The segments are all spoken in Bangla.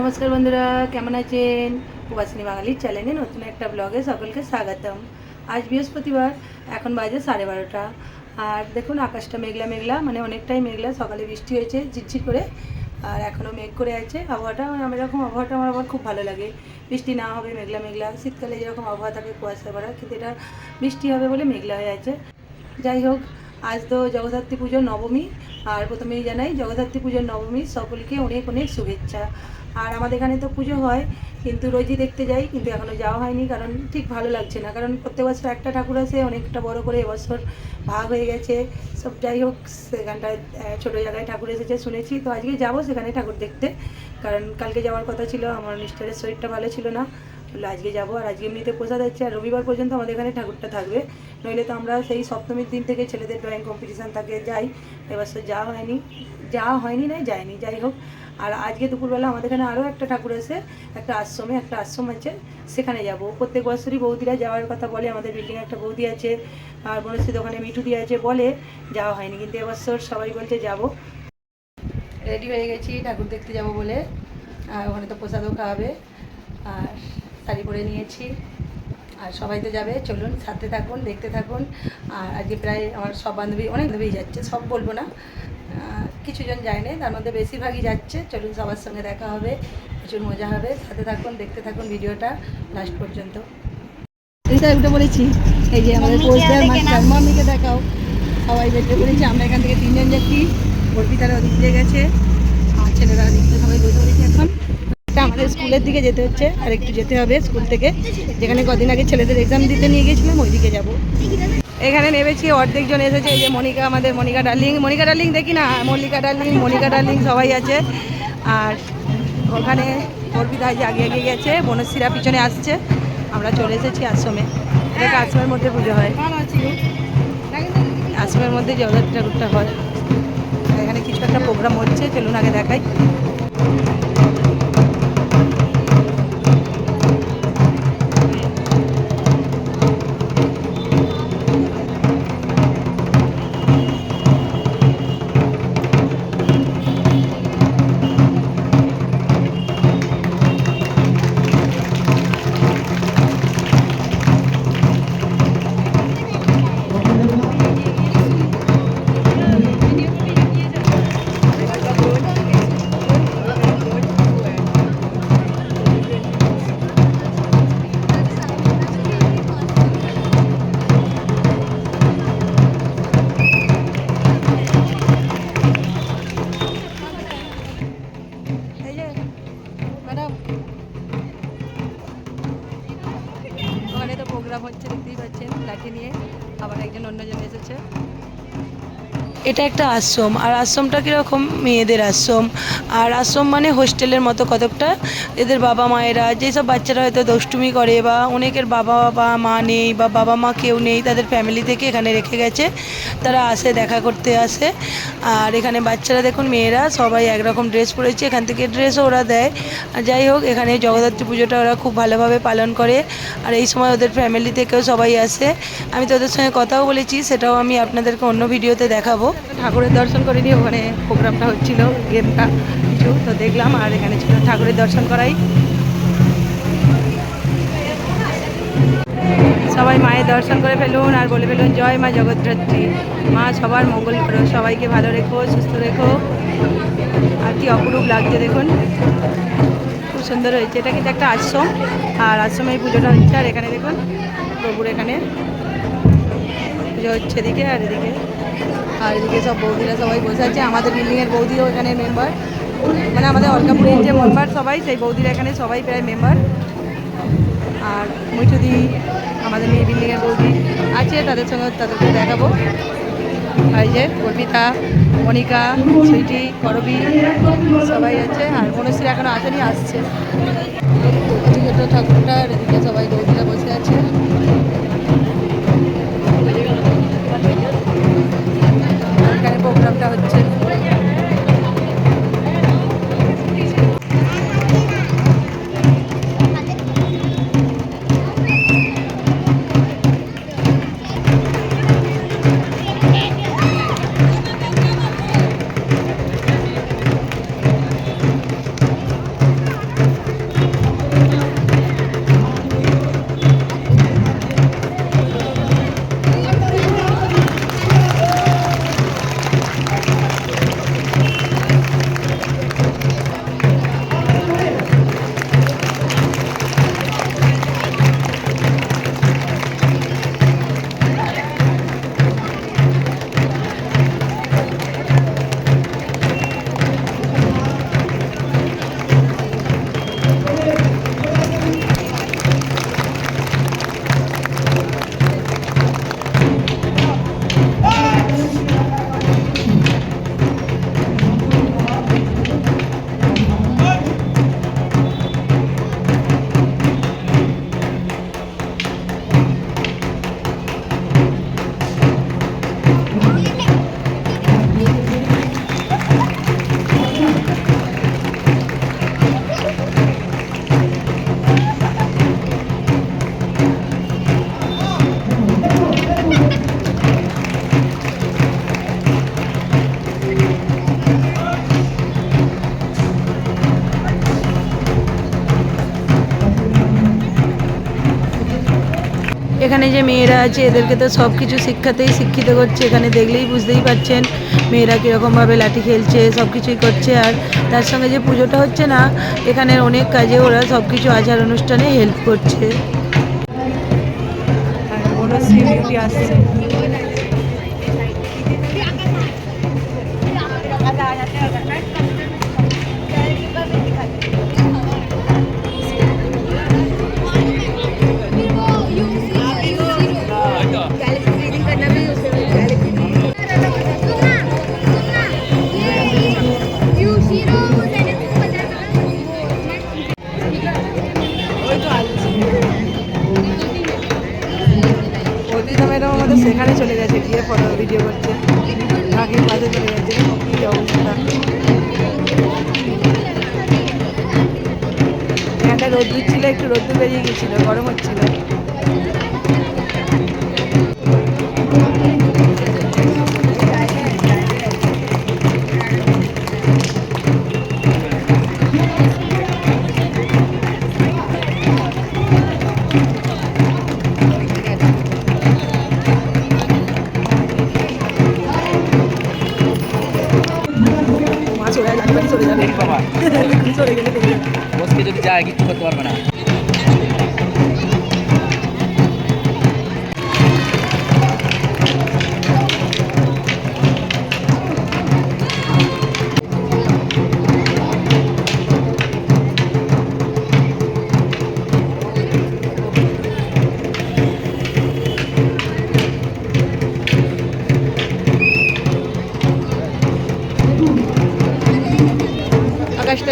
নমস্কার বন্ধুরা, কেমন আছেন? প্রবাসিনী বাঙালির চ্যানেলে নতুন একটা ব্লগে সকলকে স্বাগতম। আজ বৃহস্পতিবার, এখন বাজে সাড়ে বারোটা। আর দেখুন, আকাশটা মেঘলা মেঘলা মানে অনেকটাই মেঘলা। সকালে বৃষ্টি হয়েছে, ঝিরঝির করে, আর এখনও মেঘ করে আছে। আবহাওয়াটা মানে আমি এরকম আবহাওয়াটা আমার আবার খুব ভালো লাগে। বৃষ্টি না হবে, মেঘলা মেঘলা। শীতকালে যেরকম আবহাওয়া থাকে কুয়াশা ভরা, কিন্তু এটা বৃষ্টি হবে বলে মেঘলা হয়ে আছে। যাই হোক, আজ তো জগদ্ধাত্রী পুজোর নবমী। আর প্রথমেই জানাই জগদ্ধাত্রী পুজোর নবমী সকলকে অনেক অনেক শুভেচ্ছা। আর আমাদের এখানে তো পুজো হয়, কিন্তু রোজই দেখতে যাই, কিন্তু এখনও যাওয়া হয়নি, কারণ ঠিক ভালো লাগছে না। কারণ প্রত্যেক বছর একটা ঠাকুর আসে, অনেকটা বড় করে এবছর ভাগ হয়ে গেছে। সব যাই হোক, সেখানটায় ছোটো জায়গায় ঠাকুর এসেছে শুনেছি। তো আজকে যাব সেখানে ঠাকুর দেখতে, কারণ কালকে যাওয়ার কথা ছিল, আমার মিস্টারের শরীরটা ভালো ছিল না। আজকে যাব আর আজকে এমনিতে প্রসাদ হচ্ছে আর রবিবার পর্যন্ত আমাদের এখানে ঠাকুরটা থাকবে। নইলে তো আমরা সেই সপ্তমীর দিন থেকে ছেলেদের ড্রয়িং কম্পিটিশান থাকে, যাই। এবার তো যাওয়া হয়নি। যাওয়া হয়নি না যায়নি। যাই হোক, আর আজকে দুপুরবেলা আমাদের এখানে আরও একটা ঠাকুর আছে, একটা আশ্রমে, একটা আশ্রম আছে, সেখানে যাব। প্রত্যেক বছরই বৌদিরা যাওয়ার কথা বলে, আমাদের বিল্ডিংয়ে একটা বৌদি আছে আর বনশ্রী দোকানে মিঠুদি আছে, বলে যাওয়া হয়নি। কিন্তু এবছর সবাই বলছে যাব। রেডি হয়ে গেছি, ঠাকুর দেখতে যাব বলে। আর ওখানে তো প্রসাদও খাওয়াবে। আর শাড়ি পরে নিয়েছি। আর সবাই তো যাবে চলুন সাথে থাকুন দেখতে থাকুন। আর আজকে প্রায় আমার সব বান্ধবী অনেক বান্ধবী যাচ্ছে সব বলব না। কিছুজন যায় না তার মধ্যে বেশিরভাগই যাচ্ছে। চলুন সবার সঙ্গে দেখা হবে প্রচুর মজা হবে। সাথে থাকুন দেখতে থাকুন ভিডিওটা লাস্ট পর্যন্ত। বলেছি এই যে আমাদের মাস্টার মাম্মিকে দেখাও। সবাই বেরিয়ে পড়েছে আমরা এখান থেকে তিনজন যাচ্ছি। অর্পিতারা ওদিক দিয়ে গেছে আর ছেলেরা ওদিক থেকে সবাই বসে পড়েছে এখন। আমাদের স্কুলের দিকে যেতে হচ্ছে, আর একটু যেতে হবে স্কুল থেকে। যেখানে কদিন আগে ছেলেদের এক্সাম দিতে নিয়ে গেছিলাম ওই দিকে যাব। এখানে নেমেছি, অর্ধেক জন এসেছে, এই যে মনিকা, আমাদের মনিকা ডার্লিং। মনিকা ডার্লিং দেখি না, মল্লিকা ডার্লিং, মনিকা ডার্লিং সবাই আছে। আর ওখানে অর্পিতা যে আগে এগিয়ে গেছে, বনশ্রীরা পিছনে আসছে। আমরা চলে এসেছি আশ্রমে। এটা আশ্রমের মধ্যে পুজো হয়। আশ্রমের মধ্যে জগদ্ধাত্রী ঠাকুরটা হয়। এখানে কিছু একটা প্রোগ্রাম হচ্ছে, চলুন আগে দেখাই। একজন অন্যজন এসেছে। এটা একটা আশ্রম, আর আশ্রমটা কীরকম? মেয়েদের আশ্রম। আর আশ্রম মানে হোস্টেলের মতো কতকটা? এদের বাবা মায়েরা, যেসব বাচ্চারা হয়তো দুষ্টুমি করে বা অনেকের বাবা বা মা নেই বা বাবা মা কেউ নেই, তাদের ফ্যামিলি থেকে এখানে রেখে গেছে। তারা আসে, দেখা করতে আসে। আর এখানে বাচ্চারা দেখুন, মেয়েরা সবাই একরকম ড্রেস পরেছে। এখান থেকে ড্রেসও ওরা দেয়। আর যাই হোক, এখানে জগদ্ধাত্রী পুজোটা ওরা খুব ভালোভাবে পালন করে। আর এই সময় ওদের ফ্যামিলি থেকেও সবাই আসে। আমি তো ওদের সঙ্গে কথাও বলেছি, সেটাও আমি আপনাদেরকে অন্য ভিডিওতে দেখাবো। ঠাকুরের দর্শন করে ওখানে প্রোগ্রামটা হচ্ছিল, গেমটা কিছু, তো দেখলাম, আর এখানে ছিল ঠাকুরের দর্শন করাই। সবাই মায়ের দর্শন করে ফেলুন, আর বলে ফেলুন, জয় মা জগদ্ধাত্রী, মা সবার মঙ্গল করো, সবাইকে ভালো রেখো, সুস্থ রেখো। আর কি অপরূপ লাগছে, দেখুন। খুব সুন্দর হয়েছে, এটা কিন্তু একটা আশ্রম, আর আশ্রমে পুজোটা হচ্ছে, আর এখানে দেখুন, প্রভুর এখানে পুজো হচ্ছে এদিকে, আর এদিকে আর এদিকে সব বৌদিরা সবাই বসে আছে। আমাদের বিল্ডিংয়ের বৌদিও এখানে মেম্বার মানে আমাদের অলকাপুরের যে মেম্বার সবাই, সেই বৌদিরা এখানে সবাই প্রায় মেম্বার আর মিঠুদি আমাদের মেয়ে বিল্ডিংয়ের বৌদি আছে, তাদের সঙ্গে তাদেরকে দেখাবো। আর যে অর্পিতা, মনিকা, সুইটি, করবি, সবাই আছে। আর মনশ্রী এখনও আসেনি, আসছে। ঠাকুরটা এদিকে সবাই বৌদিরা বসে আছে। এখানে প্রোগ্রামটা হচ্ছে এখানে যে মেয়েরা আছে, এদেরকে তো সব কিছু শিক্ষাতেই শিক্ষিত করছে। এখানে দেখলেই বুঝতেই পারছেন মেয়েরা কীরকমভাবে লাঠি খেলছে সব কিছুই করছে। আর তার সঙ্গে যে পুজোটা হচ্ছে না, এখানের অনেক কাজে ওরা সব কিছু আচার অনুষ্ঠানে হেল্প করছে। আর বনশ্রী বিউটি আসছে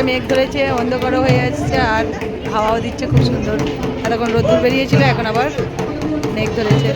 আকাশটা মেঘ ধরেছে, অন্ধকারও হয়ে আসছে আর হাওয়াও দিচ্ছে খুব সুন্দর। এতক্ষণ রোদ্দুর বেরিয়েছিল, এখন আবার মেঘ ধরেছে।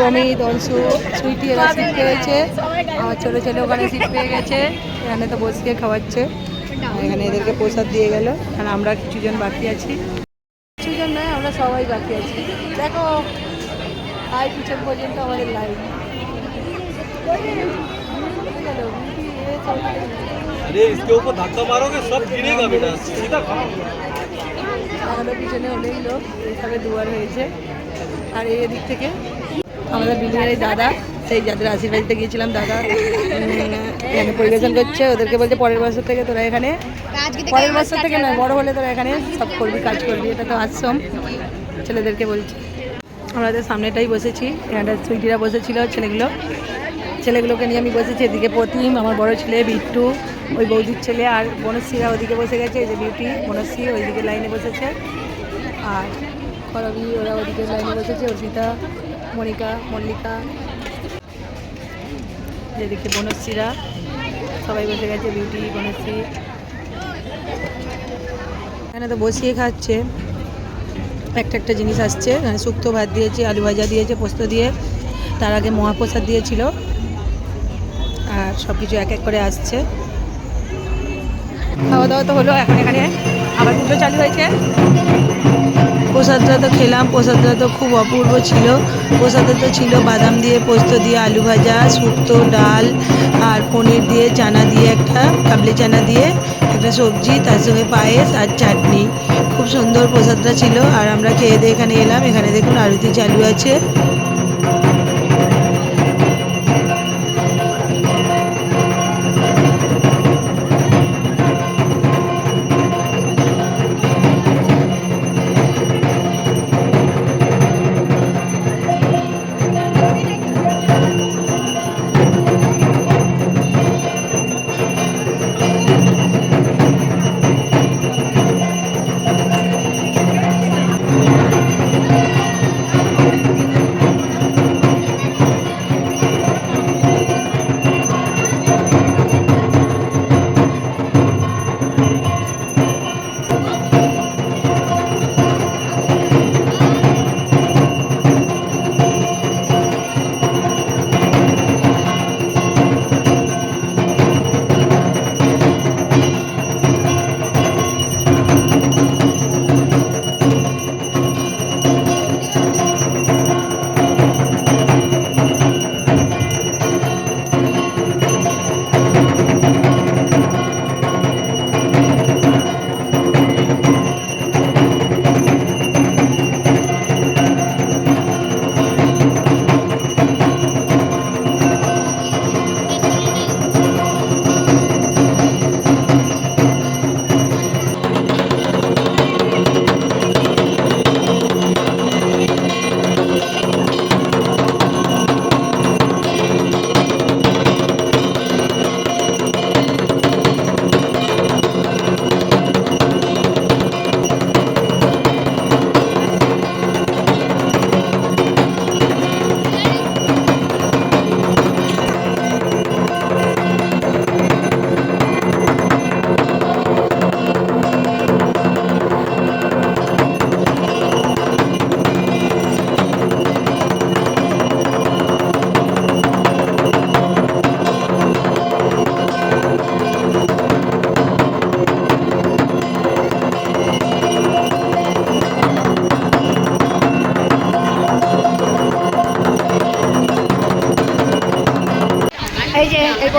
প্রমিত অংশু সুইটি এরা সিট পেয়েছে আমার ছোটো ছেলে ওখানে সিট পেয়ে গেছে এখানে তো বসিয়ে খাওয়াচ্ছে এখানে এদেরকে প্রসাদ দিয়ে গেল আর আমরা কিছুজন বাকি আছি কিছুজন নয় আমরা সবাই বাকি আছি দেখো আই পিছন পর্যন্ত আমাদের লাইন अरे इसके ऊपर धक्का मारोगे सब गिरेगा बेटा सीधा खाओ আমাদের পিছনে অনেক লোক এইভাবে দুয়ার হয়েছে আর এই দিক থেকে আমাদের বিল্ডিংয়ের দাদা, সেই যাদের আশীর্বাদিতে গিয়েছিলাম, দাদা এখানে পরিবেশন করছে, ওদেরকে বলছে পরের বছর থেকে তোরা এখানে, পরের বছর থেকে নয়, বড় হলে তোরা এখানে সব করবি, কাজ করবি, এটা তো আশ্রম, ছেলেদেরকে বলছি। আমাদের সামনেটাই বসেছি, এখানটা সুইটিরা বসেছিল, ছেলেগুলো, ছেলেগুলোকে নিয়ে আমি বসেছি, এদিকে প্রতিম, আমার বড় ছেলে বিট্টু, ওই বৌদির ছেলে আর বনশ্রীরা ওদিকে বসে গেছে, এই যে বিউটি, বনশ্রী ওইদিকে লাইনে বসেছে, আর করবি ওরা ওদিকে লাইনে বসেছে, অর্পিতা মনিকা, মল্লিকা, যেদিকে বনশ্রীরা, সবাই বসে গেছে, বিউটি, বনশ্রী। এখানে তো বসিয়ে খাচ্ছে। একটা একটা জিনিস আসছে। শুক্তো ভাত দিয়েছে, আলু ভাজা দিয়েছে, পোস্ত দিয়ে। তার আগে মহাপ্রসাদ দিয়েছিল। আর সব কিছু এক এক করে আসছে। খাওয়া দাওয়া তো হলো, এখন এখানে আবার পুজো চালু হয়েছে। প্রসাদটা তো খেলাম, প্রসাদটা তো খুব অপূর্ব ছিল। প্রসাদে তো ছিল বাদাম দিয়ে পোস্ত দিয়ে আলু ভাজা, শুক্তো, ডাল আর পনির দিয়ে চানা দিয়ে একটা, কাবলি চানা দিয়ে একটা সবজি, তার সঙ্গে পায়েস আর চাটনি। খুব সুন্দর প্রসাদটা ছিল। আর আমরা খেয়ে দিয়ে এখানে এলাম। এখানে দেখুন আরতি চালু আছে।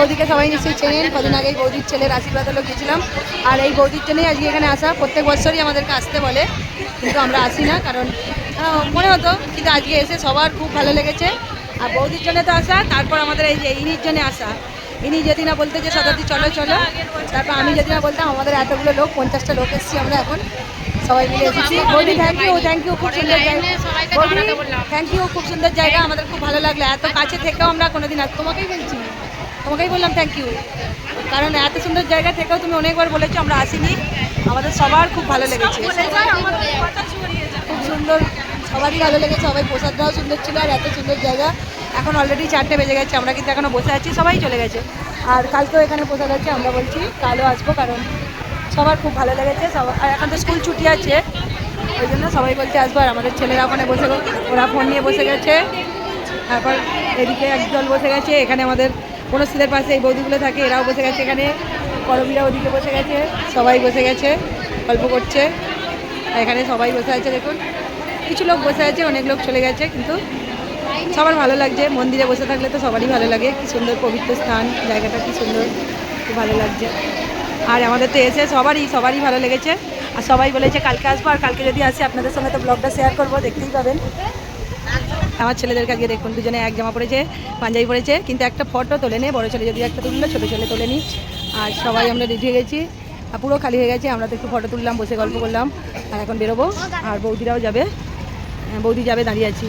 বৌদিকে সবাই নিশ্চয়ই চেনেন। কদিন আগে এই বৌদির ছেলের আশীর্বাদ হলো গেছিলাম আর এই বৌদির জন্যই আজকে এখানে আসা। প্রত্যেক বছরই আমাদেরকে আসতে বলে, কিন্তু আমরা আসি না, কারণ মনে হতো, কিন্তু আজকে এসে সবার খুব ভালো লেগেছে। আর বৌদির জন্য তো আসা, তারপর আমাদের এই যে ইনির জন্য আসা। ইনি যদি না বলতে যে শতাব্দী চলো চলো। তারপর আমি যদি না বলতাম, আমাদের এতগুলো লোক, পঞ্চাশটা লোক এসেছি আমরা এখন। সবাই মিলে এসেছি। বৌদি থ্যাংক ইউ থ্যাংক ইউ খুব সুন্দর জায়গা। থ্যাংক ইউ খুব সুন্দর জায়গা। আমাদের খুব ভালো লাগল। এত কাছে থেকেও আমরা কোনোদিন আস তোমাকেই বলছি তোমাকেই বললাম থ্যাংক ইউ কারণ এত সুন্দর জায়গা থেকেও তুমি অনেকবার বলেছ আমরা আসিনি। আমাদের সবার খুব ভালো লেগেছে। খুব সুন্দর সবারই ভালো লেগেছে সবাই প্রসাদটাও সুন্দর ছিল আর এত সুন্দর জায়গা। এখন অলরেডি চারটে বেজে গেছে আমরা কিন্তু এখনও বসে আছি সবাই চলে গেছে। আর কালকেও এখানে প্রসাদ আছে আমরা বলছি কালও আসব কারণ সবার খুব ভালো লেগেছে সবার আর এখন তো স্কুল ছুটি আছে ওই জন্য সবাই বলতে আসব আর আমাদের ছেলেরা ওখানে বসে ওরা ফোন নিয়ে বসে গেছে। তারপর এদিকে একদল বসে গেছে এখানে আমাদের বনস্থিদের পাশে এই বৌদিগুলো থাকে, এরাও বসে গেছে এখানে করবীরা ওদিকে বসে গেছে, সবাই বসে গেছে, গল্প করছে। এখানে সবাই বসে আছে, দেখুন। কিছু লোক বসে আছে, অনেক লোক চলে গেছে, কিন্তু সবার ভালো লাগছে। মন্দিরে বসে থাকলে তো সবারই ভালো লাগে। কি সুন্দর পবিত্র স্থান, জায়গাটা কি সুন্দর, খুব ভালো লাগছে। আর আমাদের তো এসে সবারই সবারই ভালো লেগেছে। আর সবাই বলেছে, কালকে আসব, আর কালকে যদি আসি, আপনাদের সঙ্গে তো ব্লগটা শেয়ার করব, দেখতেই পাবেন। আমার ছেলেদের কাছে দেখুন দুজনে এক জামা পড়েছে পাঞ্জাবি পড়েছে কিন্তু একটা ফটো তোলে নে বড় ছেলে যদি একটা তুললো ছোটো ছেলে তোলে নি। আর সবাই আমরা রেডি হয়ে গেছি। পুরো খালি হয়ে গেছে আমরা তো একটু ফটো তুললাম বসে গল্প করলাম আর এখন বেরোবো। আর বৌদিরাও যাবে। হ্যাঁ, বৌদি যাবে দাঁড়িয়ে আছি।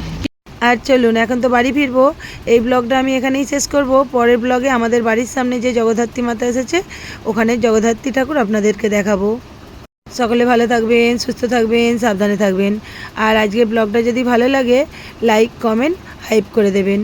আর চলুন এখন তো বাড়ি ফিরবো। এই ব্লগটা আমি এখানেই শেষ করব। পরের ব্লগে আমাদের বাড়ির সামনে যে জগদ্ধাত্রী মাতা এসেছে ওখানে জগদ্ধাত্রী ঠাকুর আপনাদেরকে দেখাবো। সকলে ভালো থাকবেন, সুস্থ থাকবেন, সাবধানে থাকবেন। আর আজকের ব্লগটা যদি ভালো লাগে লাইক কমেন্ট হাইপ করে দেবেন।